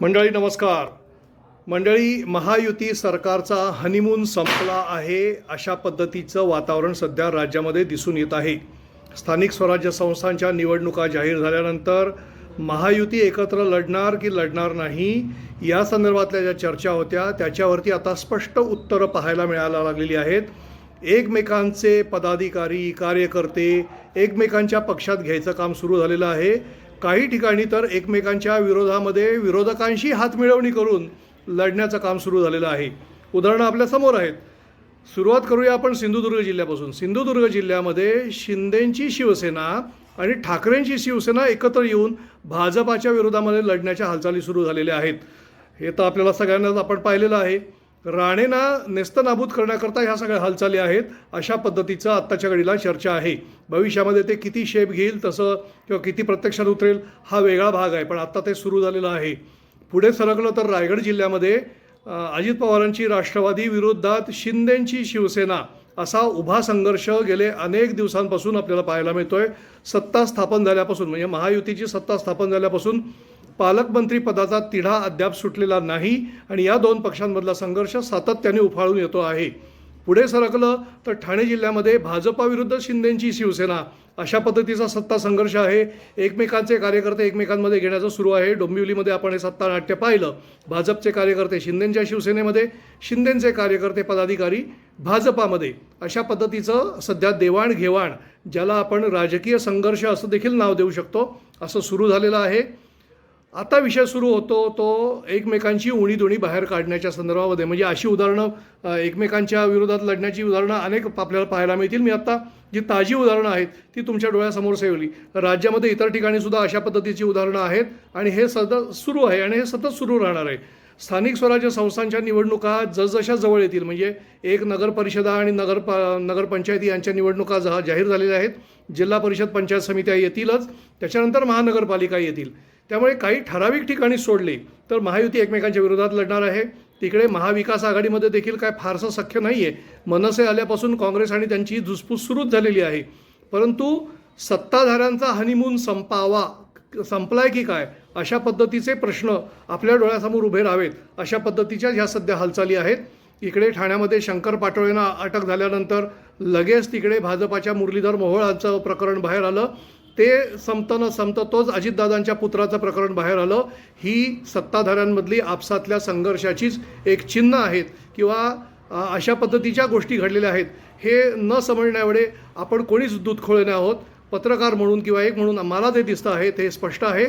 मंडळी नमस्कार. मंडळी महायुती सरकारचा हनीमून संपला आहे अशा पद्धतीचं वातावरण सध्या राज्यामध्ये दिसून येत आहे. स्थानिक स्वराज्य संस्थांच्या निवडणुका जाहीर झाल्यानंतर महायुती एकत्र लढणार की लढणार नाही या संदर्भातल्या ज्या चर्चा होत्या त्याच्यावरती आता स्पष्ट उत्तरं पाहायला मिळायला लागलेली आहेत. एकमेकांचे पदाधिकारी कार्यकर्ते एकमेकांच्या पक्षात घ्यायचं काम सुरू झालेलं आहे. काही ठिकाणी तर एकमेकांच्या विरोधामध्ये विरोधकांशी हातमिळवणी करून लढण्याचं काम सुरू झालेलं आहे. उदाहरणं आपल्यासमोर आहेत. सुरुवात करूया आपण सिंधुदुर्ग जिल्ह्यापासून. सिंधुदुर्ग जिल्ह्यामध्ये शिंदेंची शिवसेना आणि ठाकरेंची शिवसेना एकत्र येऊन भाजपाच्या विरोधामध्ये लढण्याच्या हालचाली सुरू झालेल्या आहेत. हे तर आपल्याला सगळ्यांनाच आपण पाहिलेलं आहे. राणेंना नेस्तनाबूत करण्याकरता ह्या सगळ्या हालचाली आहेत. अशा पद्धतीचं आत्ताच्या घडीला चर्चा आहे. भविष्यामध्ये ते किती शेप घेईल तसं किंवा किती प्रत्यक्षात उतरेल हा वेगळा भाग आहे. पण आत्ता ते सुरू झालेलं आहे. पुढे सरकलं तर रायगड जिल्ह्यामध्ये अजित पवारांची राष्ट्रवादी विरोधात शिंदेंची शिवसेना असा उभा संघर्ष गेले अनेक दिवसांपासून आपल्याला पाहायला मिळतोय. सत्ता स्थापन झाल्यापासून म्हणजे महायुतीची सत्ता स्थापन झाल्यापासून पालकमंत्री पदाचा तिढा अद्याप सुटलेला नाही आणि या दोन पक्षांमधला संघर्ष सातत्याने उफाळून येतो आहे. पुढे सरकलं तर ठाणे जिल्ह्यामध्ये भाजपाविरुद्ध शिंदेंची शिवसेना अशा पद्धतीचा सत्ता संघर्ष आहे. एकमेकांचे कार्यकर्ते एकमेकांमध्ये घेण्याचं सुरू आहे. डोंबिवलीमध्ये आपण हे सत्ता नाट्य पाहिलं. भाजपचे कार्यकर्ते शिंदेंच्या शिवसेनेमध्ये शिंदेंचे कार्यकर्ते पदाधिकारी भाजपामध्ये. अशा पद्धतीचं सध्या देवाणघेवाण ज्याला आपण राजकीय संघर्ष असं देखील नाव देऊ शकतो असं सुरू झालेलं आहे. आता विषय सुरू होतो तो एकमेकांची उणी दोणी बाहेर काढण्याच्या संदर्भामध्ये. म्हणजे अशी उदाहरणं एकमेकांच्या विरोधात लढण्याची उदाहरणं अनेक आपल्याला पाहायला मिळतील. मी आत्ता जी ताजी उदाहरणं आहेत ती तुमच्या डोळ्यासमोर सेवली. राज्यामध्ये इतर ठिकाणी सुद्धा अशा पद्धतीची उदाहरणं आहेत आणि हे सतत सुरू आहे आणि हे सतत सुरू राहणार आहे. स्थानिक स्वराज्य संस्थांच्या निवडणुका जसजशा जवळ येतील म्हणजे एक नगर परिषदा आणि नगर प नगरपंचायती यांच्या निवडणुका जा जाहीर झालेल्या आहेत जिल्हा परिषद पंचायत समित्या येतीलच त्याच्यानंतर महानगरपालिका येतील. त्यामुळे काही ठराविक ठिकाणी सोडले तर महायुती एकमेकांच्या विरोधात लढणार आहे. तिकडे महाविकास आघाडीमध्ये देखील काय फारसं सख्य नाही आहे मनसे आल्यापासून काँग्रेस आणि त्यांची धुसफूस सुरूच झालेली आहे. परंतु सत्ताधाऱ्यांचा हनीमून संपावा संपलाय की काय? अशा पद्धतीचे प्रश्न आपल्या डोळ्यासमोर उभे राहावेत. अशा पद्धतीच्या ह्या सध्या हालचाली आहेत. इकडे ठाण्यामध्ये शंकर पाटोळेंना अटक झाल्यानंतर लगेच तिकडे भाजपाच्या मुरलीधर मोहोळांचं प्रकरण बाहेर आलं. ते संपतं न संपतं तोच अजितदादांच्या पुत्राचं प्रकरण बाहेर आलं. ही सत्ताधाऱ्यांमधली आपसातल्या संघर्षाचीच एक चिन्ह आहेत किंवा अशा पद्धतीच्या गोष्टी घडलेल्या आहेत. हे न समजण्याएवढे आपण कोणीच दूध नाही आहोत. पत्रकार म्हणून किंवा एक म्हणून मला जे दिसतं आहे ते स्पष्ट आहे.